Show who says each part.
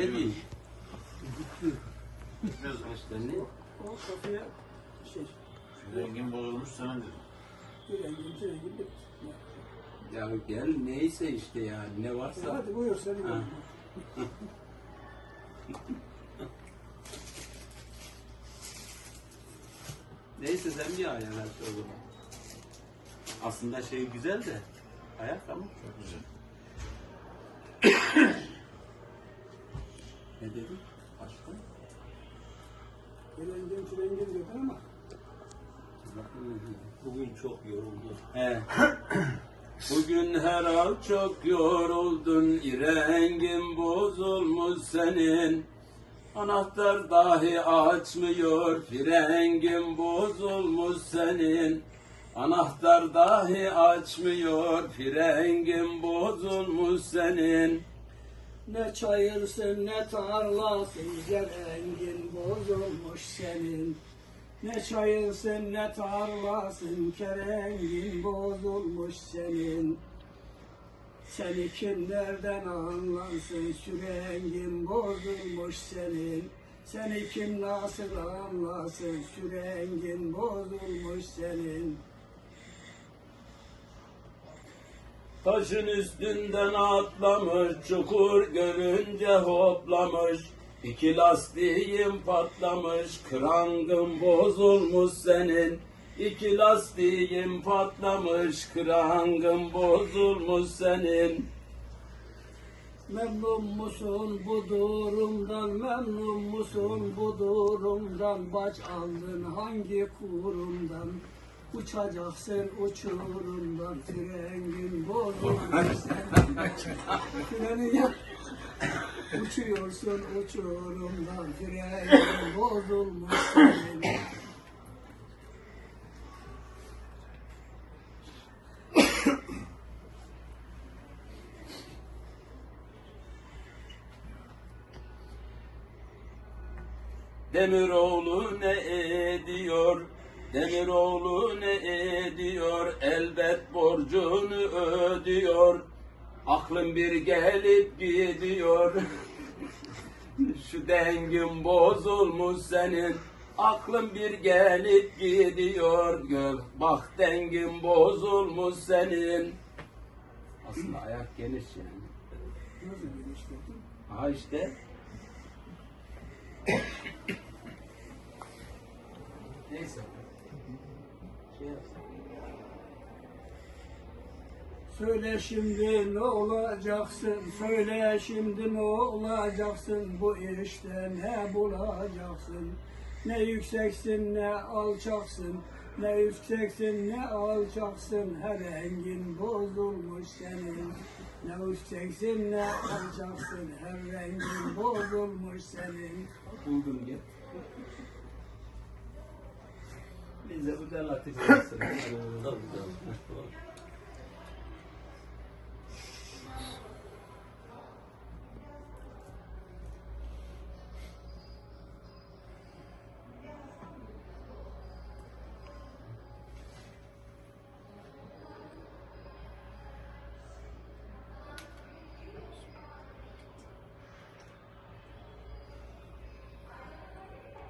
Speaker 1: Ne diyeyim? Ne?
Speaker 2: O kafaya şey,
Speaker 3: rengin bozulmuş sana dedim.
Speaker 2: bir rengin, bir rengin bir.
Speaker 1: Ya gel neyse işte ya ne varsa.
Speaker 2: Hadi buyur seni.
Speaker 1: Ha. Neyse sen bir ayar her şey o zaman. Aslında şey güzel de ayak ama.
Speaker 3: Çok güzel.
Speaker 1: Ne dedin? Başka?
Speaker 2: Rengin, bir rengin dedi ama
Speaker 1: Bugün çok yoruldum. He. Bugün her an çok yoruldun, rengin bozulmuş senin. Anahtar dahi açmıyor, frengin bozulmuş senin. Anahtar dahi açmıyor, frengin bozulmuş senin.
Speaker 2: Ne çayırsın ne tarlasın rengin bozulmuş senin. Ne çayırsın ne tarlasın kerengin bozulmuş senin. Seni kim nereden anlarsın şu rengin bozulmuş senin. Seni kim nasıl anlasın şu rengin bozulmuş senin.
Speaker 1: Taşın üstünden atlamış, çukur görünce hoplamış. İki lastiğim patlamış, krangım bozulmuş senin. İki lastiğim patlamış, krangım bozulmuş senin.
Speaker 2: Memnun musun bu durumdan, memnun musun bu durumdan? Baş aldın hangi kurumdan? Uçacaksın uçurumdan, frengin bozulmuş senin. Freni yak. Uçuyorsun uçurumdan, frengin bozulmuş.
Speaker 1: Demiroğlu ne ediyor? Demiroğlu ne ediyor? Elbet borcunu ödüyor. Aklım bir gelip gidiyor. Şu dengin bozulmuş senin. Aklım bir gelip gidiyor. Gör, bak dengin bozulmuş senin. Aslında ayak geniş yani. Ha işte. Neyse.
Speaker 2: Söyle şimdi ne olacaksın, söyle şimdi ne olacaksın, bu işte ne bulacaksın. Ne yükseksin ne alçaksın, ne yükseksin ne alçaksın, her rengin bozulmuş senin. Ne yükseksin ne alçaksın, her rengin bozulmuş senin.
Speaker 1: Buldum gel. لابد ان لا تجلس